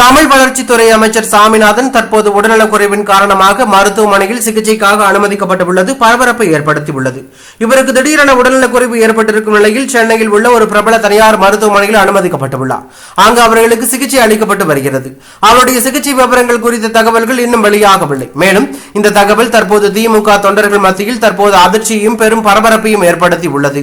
தமிழ் வளர்ச்சித்துறை அமைச்சர் சாமிநாதன் தற்போது உடல்நலக்குறைவின் காரணமாக மருத்துவமனையில் சிகிச்சைக்காக அனுமதிக்கப்பட்டுள்ளது. பரபரப்பை ஏற்படுத்தியுள்ளது. இவருக்கு திடீரென உடல்நலக்குறைவு ஏற்பட்டிருக்கும் நிலையில் சென்னையில் உள்ள ஒரு பிரபல தனியார் மருத்துவமனையில் அனுமதிக்கப்பட்டுள்ளார். அங்கு அவர்களுக்கு சிகிச்சை அளிக்கப்பட்டு வருகிறது. அவருடைய சிகிச்சை விவரங்கள் குறித்த தகவல்கள் இன்னும் வெளியாகவில்லை. மேலும் இந்த தகவல் தற்போது திமுக தொண்டர்கள் மத்தியில் தற்போது அதிர்ச்சியையும் பெரும் பரபரப்பையும் ஏற்படுத்தி உள்ளது